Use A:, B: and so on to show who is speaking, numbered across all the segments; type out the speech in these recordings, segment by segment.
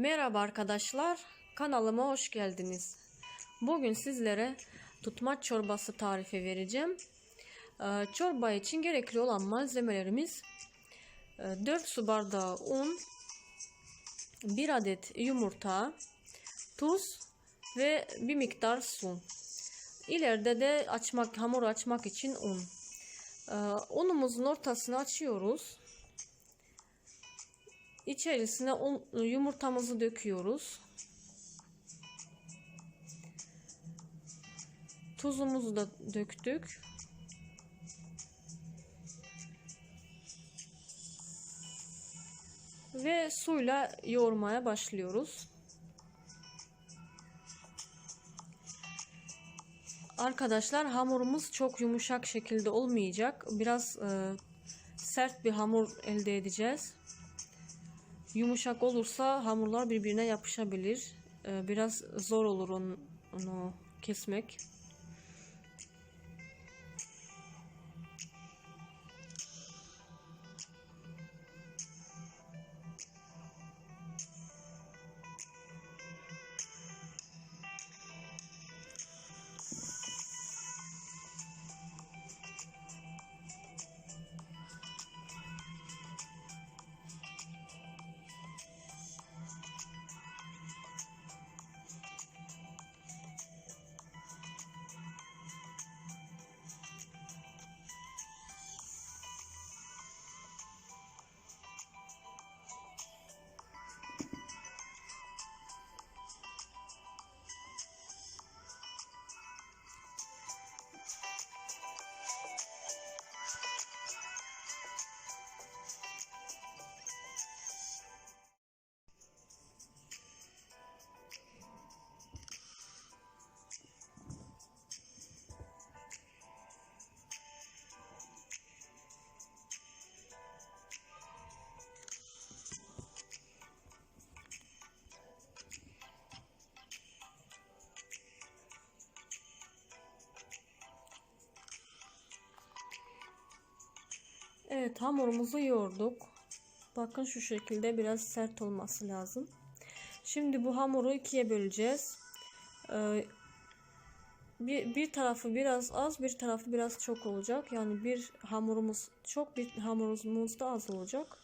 A: Merhaba arkadaşlar, kanalıma hoş geldiniz. Bugün sizlere tutmaç çorbası tarifi vereceğim. Ee, Çorba için gerekli olan malzemelerimiz e, 4 su bardağı un, 1 adet yumurta, tuz ve bir miktar su. İleride de açmak, hamur açmak için un. Ee, Unumuzun ortasını açıyoruz. İçerisine un, yumurtamızı döküyoruz. Tuzumuzu da döktük. Ve suyla yoğurmaya başlıyoruz. Arkadaşlar hamurumuz çok yumuşak şekilde olmayacak. Biraz e, sert bir hamur elde edeceğiz. Yumuşak olursa hamurlar birbirine yapışabilir. Ee, biraz zor olur onu, onu kesmek. Evet hamurumuzu yoğurduk. Bakın şu şekilde biraz sert olması lazım. Şimdi bu hamuru ikiye böleceğiz. Ee, bir, bir tarafı biraz az bir tarafı biraz çok olacak. Yani bir hamurumuz çok bir hamurumuz da az olacak.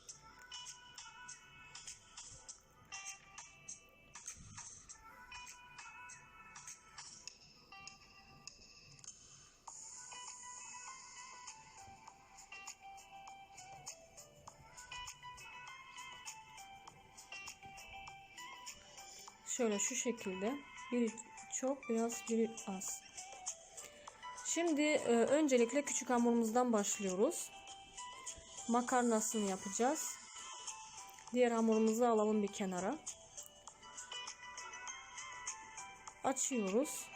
A: Şöyle şu şekilde. Biri çok biraz biri az. Şimdi e, öncelikle küçük hamurumuzdan başlıyoruz. Makarnasını yapacağız. Diğer hamurumuzu alalım bir kenara. Açıyoruz.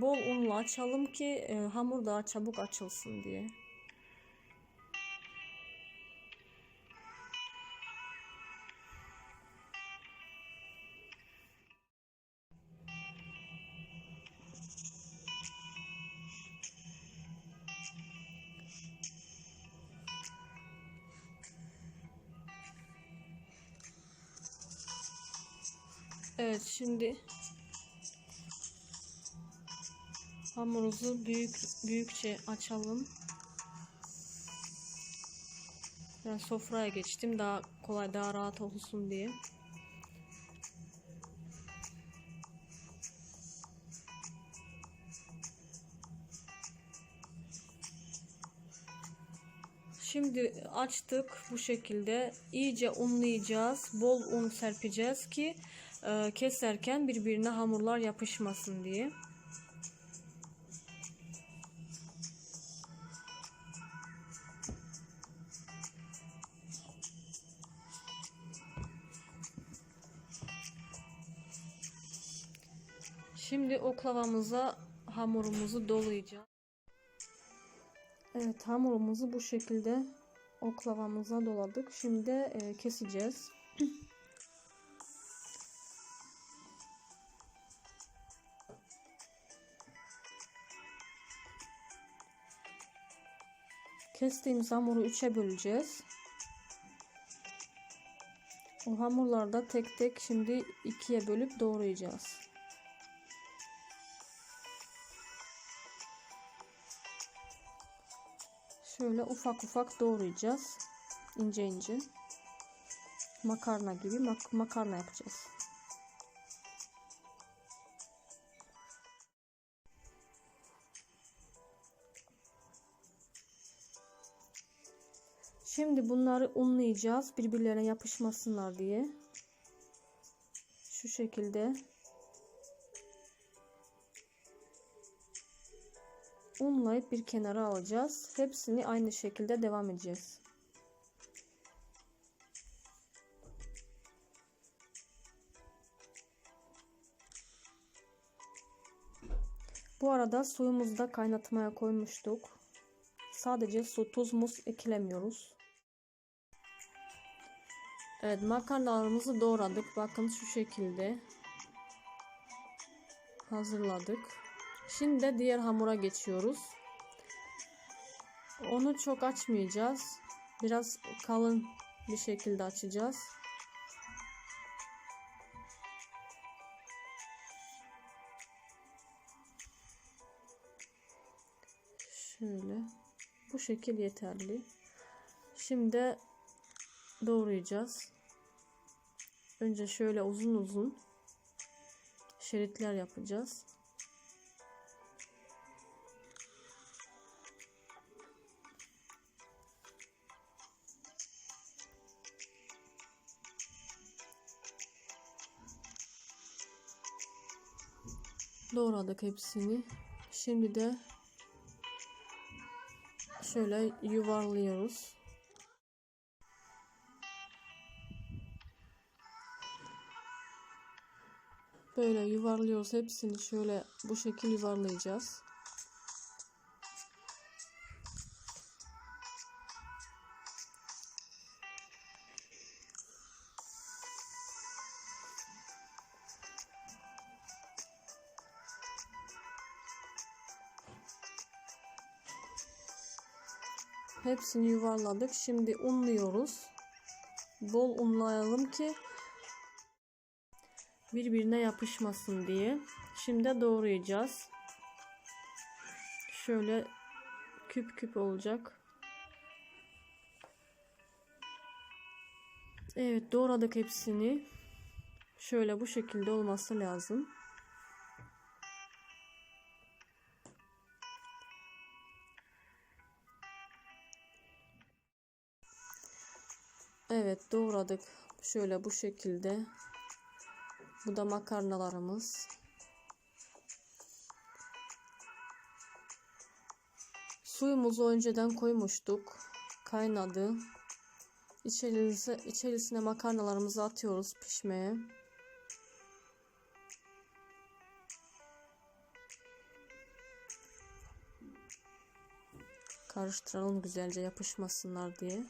A: Bol unla açalım ki e, hamur daha çabuk açılsın diye. Evet şimdi Hamurumuzu büyük büyükçe açalım. Ben sofraya geçtim daha kolay daha rahat olsun diye. Şimdi açtık bu şekilde iyice unlayacağız. Bol un serpeceğiz ki e, keserken birbirine hamurlar yapışmasın diye. Şimdi oklavamıza hamurumuzu dolayacağız. Evet hamurumuzu bu şekilde oklavamıza doladık. Şimdi e, keseceğiz. Kestiğimiz hamuru üçe böleceğiz. O hamurlarda tek tek şimdi ikiye bölüp doğrayacağız. Şöyle ufak ufak doğrayacağız. ince ince. Makarna gibi mak makarna yapacağız. Şimdi bunları unlayacağız birbirlerine yapışmasınlar diye. Şu şekilde. Unlayıp bir kenara alacağız. Hepsini aynı şekilde devam edeceğiz. Bu arada suyumuzu da kaynatmaya koymuştuk. Sadece su, tuz, muz eklemiyoruz. Evet makarnalarımızı doğradık. Bakın şu şekilde hazırladık. Şimdi de diğer hamura geçiyoruz. Onu çok açmayacağız. Biraz kalın bir şekilde açacağız. Şöyle. Bu şekil yeterli. Şimdi doğrayacağız. Önce şöyle uzun uzun şeritler yapacağız. Doğradık hepsini. Şimdi de şöyle yuvarlıyoruz. Böyle yuvarlıyoruz hepsini şöyle bu şekil yuvarlayacağız. Hepsini yuvarladık. Şimdi unluyoruz. Bol unlayalım ki birbirine yapışmasın diye. Şimdi doğrayacağız. Şöyle küp küp olacak. Evet doğradık hepsini. Şöyle bu şekilde olması lazım. Evet doğradık. Şöyle bu şekilde. Bu da makarnalarımız. Suyumuzu önceden koymuştuk. Kaynadı. İçerisine, içerisine makarnalarımızı atıyoruz pişmeye. Karıştıralım güzelce yapışmasınlar diye.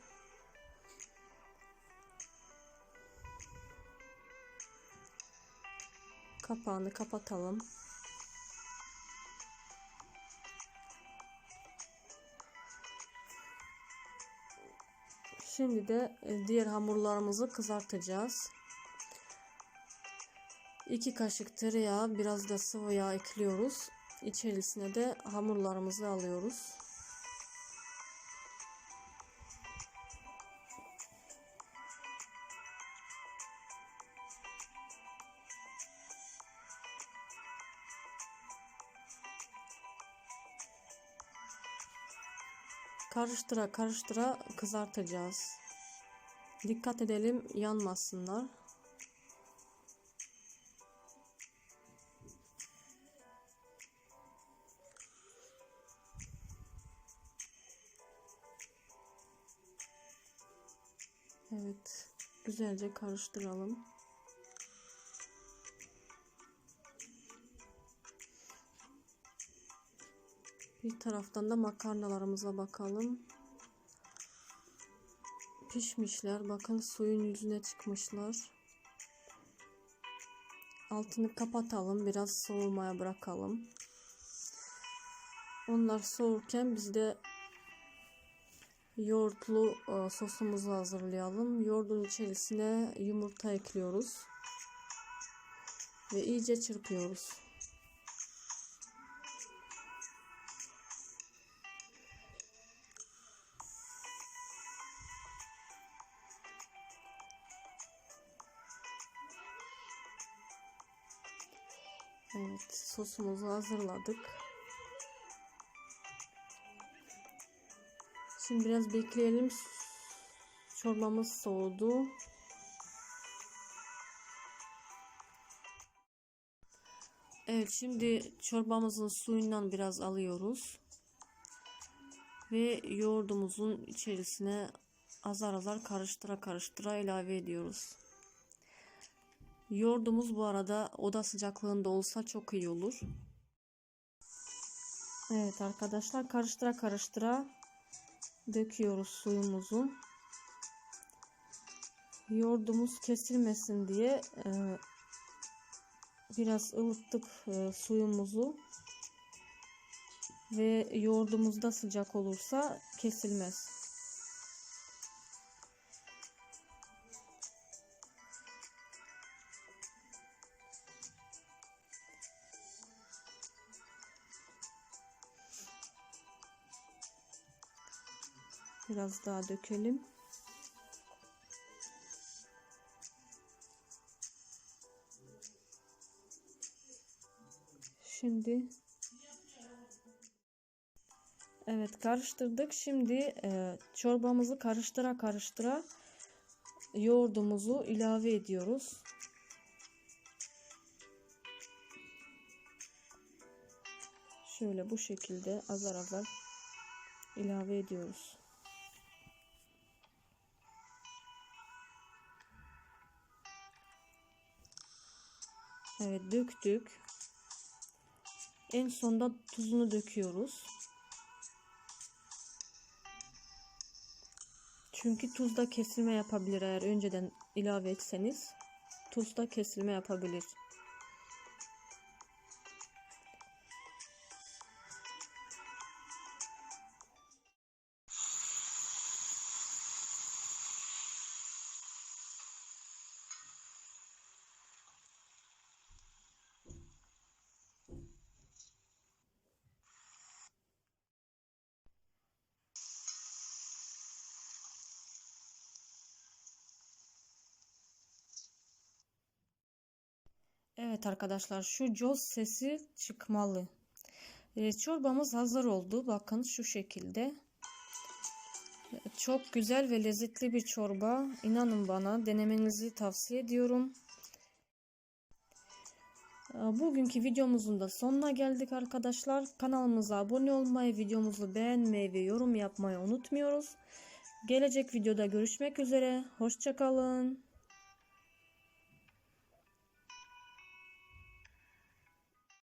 A: Kapağını kapatalım. Şimdi de e, diğer hamurlarımızı kızartacağız. 2 kaşık tereyağı, biraz da sıvı yağ ekliyoruz. İçerisine de hamurlarımızı alıyoruz. Karıştıra karıştıra kızartacağız. Dikkat edelim yanmasınlar. Evet, güzelce karıştıralım. Bir taraftan da makarnalarımıza bakalım. Pişmişler. Bakın suyun yüzüne çıkmışlar. Altını kapatalım. Biraz soğumaya bırakalım. Onlar soğurken biz de yoğurtlu e, sosumuzu hazırlayalım. Yoğurdun içerisine yumurta ekliyoruz. Ve iyice çırpıyoruz. Sosumuzu hazırladık. Şimdi biraz bekleyelim. Çorbamız soğudu. Evet, şimdi çorbamızın suyundan biraz alıyoruz. Ve yoğurdumuzun içerisine azar azar karıştıra karıştıra ilave ediyoruz. Yoğurdumuz bu arada oda sıcaklığında olsa çok iyi olur. Evet arkadaşlar karıştıra karıştıra döküyoruz suyumuzu. Yoğurdumuz kesilmesin diye e, biraz ılıttık e, suyumuzu ve yoğurdumuz da sıcak olursa kesilmez. Biraz daha dökelim. Şimdi Evet karıştırdık. Şimdi e, çorbamızı karıştıra karıştıra yoğurdumuzu ilave ediyoruz. Şöyle bu şekilde azar azar ilave ediyoruz. Evet döktük. En sonda tuzunu döküyoruz. Çünkü tuzda kesilme yapabilir eğer önceden ilave etseniz. Tuzda kesilme yapabilir. Evet arkadaşlar şu coz sesi çıkmalı. Ee, çorbamız hazır oldu. Bakın şu şekilde. Çok güzel ve lezzetli bir çorba. İnanın bana denemenizi tavsiye ediyorum. Ee, Bugünkü videomuzun da sonuna geldik arkadaşlar. Kanalımıza abone olmayı, videomuzu beğenmeyi ve yorum yapmayı unutmuyoruz. Gelecek videoda görüşmek üzere. Hoşçakalın.